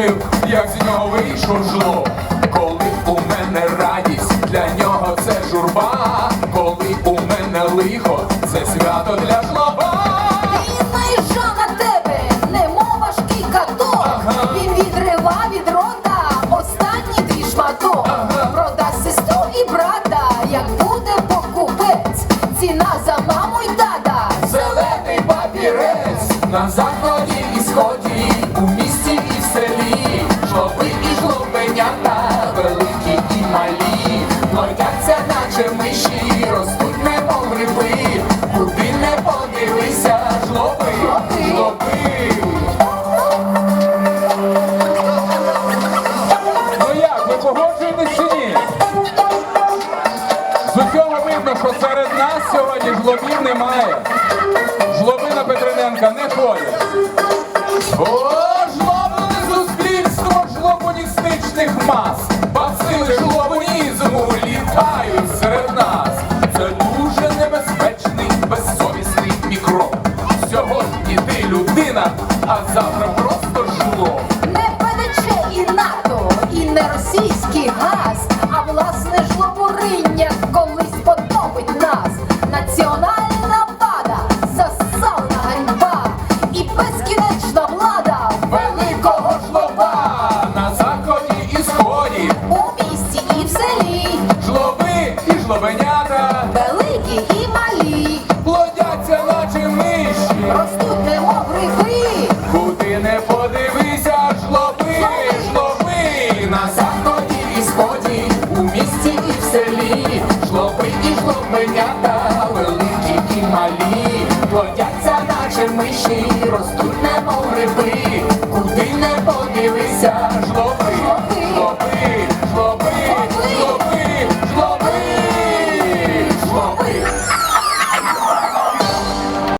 помітив, як з нього вийшов жлоб Коли у мене радість, для нього це журба, коли у мене лихо, це свято для жлоба. Він наїжджав тебе, немов важкий каток. Він відрива від рота останній дві шматок. Ага. Сестру і брата, як буде покупець. Ціна за маму й дада. Зелений папірець на заклад. Що серед нас сьогодні жлобів немає. Жлоби на Петриненка не ходять. О, жлобне суспільство жлобоністичних мас, бацили жлобонізму літають серед нас. Це дуже небезпечний, безсовісний мікроб. Сьогодні ти людина, а завтра просто жлоб. Не ПДЧ і НАТО, і не російський газ, а власне жлобуриння колись безкінечна влада Великого жлоба. На заході і сході. у місті і в селі, Жлоби і жлобенята. Великі і малі, плодяться, наче миші. ростуть немов гриби. Куди не подивися, жлоби, жлоби. На заході і сході, у місті і в селі, жлоби і жлобенята, великі і малі, миші, ростуть немов гриби, куди не подивися,